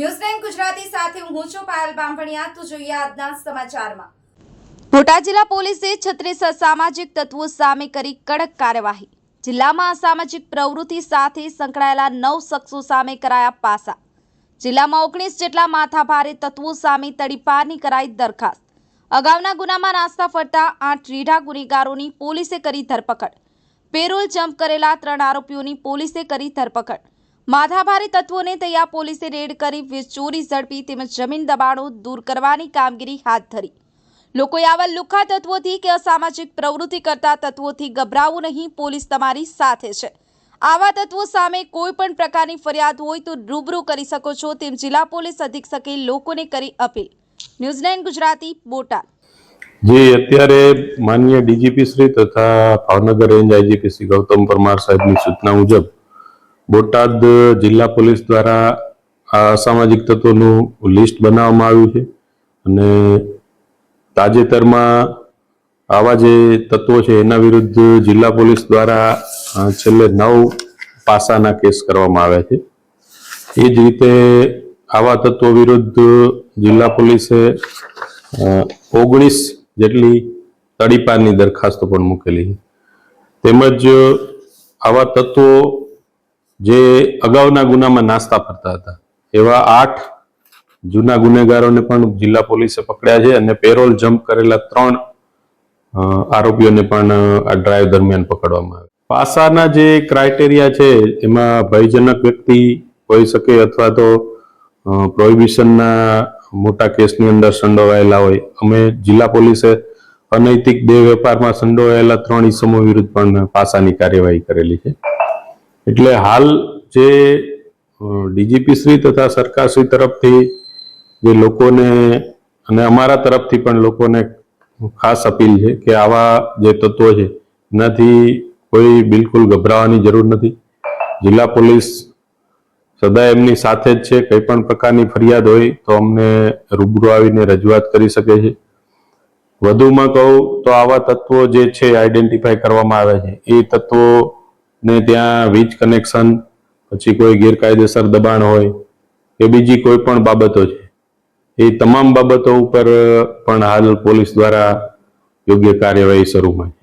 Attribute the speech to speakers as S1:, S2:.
S1: News Gujarati સાથે હું છું પાયલ બામભણિયા. તો જોઈએ આજના સમાચારમાં.
S2: બોટાદ જિલ્લા પોલીસે છત્રીસ અસામાજિક તત્વો સામે કરી કડક કાર્યવાહી. જિલ્લામાં અસામાજિક પ્રવૃત્તિ સાથે સંકળાયેલા નવ શખ્સો સામે કરાયા પાસા. જિલ્લામાં ઓગણીસ જેટલા માથાભારે તત્વો સામે તડીપારની કરાઈ દરખાસ્ત. અગાઉના ગુનામાં નાસ્તા ફરતા આઠ રીઢા ગુનેગારોની પોલીસે કરી ધરપકડ. પેરોલ જમ્પ કરેલા ત્રણ આરોપીઓની પોલીસે કરી ધરપકડ. માથાભારે તત્વોને તૈયાર પોલીસે રેડ કરી વીજ ચોરી ઝડપી તેમજ જમીન દબાણો દૂર કરવાની કામગીરી હાથ ધરી. લોકોએ આવા લુખા તત્વોથી કે અસામાજિક પ્રવૃત્તિ કરતા તત્વોથી ગભરાવું નહીં, પોલીસ તમારી સાથે છે. આવા તત્વો સામે કોઈ પણ પ્રકારની ફરિયાદ હોય તો રૂબરૂ કરી શકો છો તેમ જિલ્લા પોલીસ અધિક્ષકે લોકોને કરી appeal. News nine Gujarati, Botad.
S3: જે અત્યારે માન્ય ડીજીપી શ્રી તથા ભાવનગર રેન્જ આઈજીપી શ્રી ગૌતમ પરમાર સાહેબની સૂચના મુજબ બોટાદ જિલ્લા પોલીસ દ્વારા આ અસામાજિક તત્વોનું લિસ્ટ બનાવવામાં આવ્યું છે અને તાજેતરમાં આવા જે તત્વો છે એના વિરુદ્ધ જિલ્લા પોલીસ દ્વારા છેલ્લે નવ પાસાના કેસ કરવામાં આવ્યા છે. એ જ રીતે આવા તત્વો વિરુદ્ધ જિલ્લા પોલીસે ઓગણીસ જેટલી તડીપારની દરખાસ્તો પણ મૂકેલી છે. તેમજ આવા તત્વો જે અગાઉના ગુનામાં નાસ્તા ફરતા હતા. એવા આઠ જૂના ગુનેગારોને પણ જિલ્લા પોલીસે પકડ્યા છે અને પેરોલ જમ્પ કરેલા ત્રણ આરોપીઓને પણ આ ડ્રાઈવ દરમિયાન પકડવામાં આવે પાસાના જે ક્રાઇટેરિયા છે, એમાં ભયજનક વ્યક્તિ હોઈ શકે અથવા તો પ્રોહિબિશનના મોટા કેસની અંદર સંડોવાયેલા હોય. અમે જિલ્લા પોલીસે અનૈતિક દેહ વેપારમાં સંડોવાયેલા ત્રણ ઈસમો વિરુદ્ધ પણ પાસાની કાર્યવાહી કરેલી છે. એટલે હાલ જે ડીજીપી શ્રી તથા સરકાર શ્રી તરફથી જે લોકોને અને અમારા તરફથી પણ લોકોને ખાસ અપીલ છે કે આવા જે તત્વો છે, એનાથી કોઈ બિલકુલ ગભરાવાની જરૂર નથી. જિલ્લા પોલીસ સદા એમની સાથે જ છે, કંઈ પણ પ્રકારની ફરિયાદ હોય તો અમને રૂબરૂ આવીને રજૂઆત કરી શકે છે. વધુમાં કહું તો આવા તત્વો જે છે, આઈડેન્ટિફાય કરવામાં આવે છે, એ તત્વોને ત્યાં વીજ કનેક્શન પછી કોઈ ગેરકાયદેસર દબાણ હોય કે બીજી કોઈ પણ બાબતો છે. એ તમામ બાબતો ઉપર પણ હાલ પોલીસ દ્વારા યોગ્ય કાર્યવાહી શરૂમાં છે.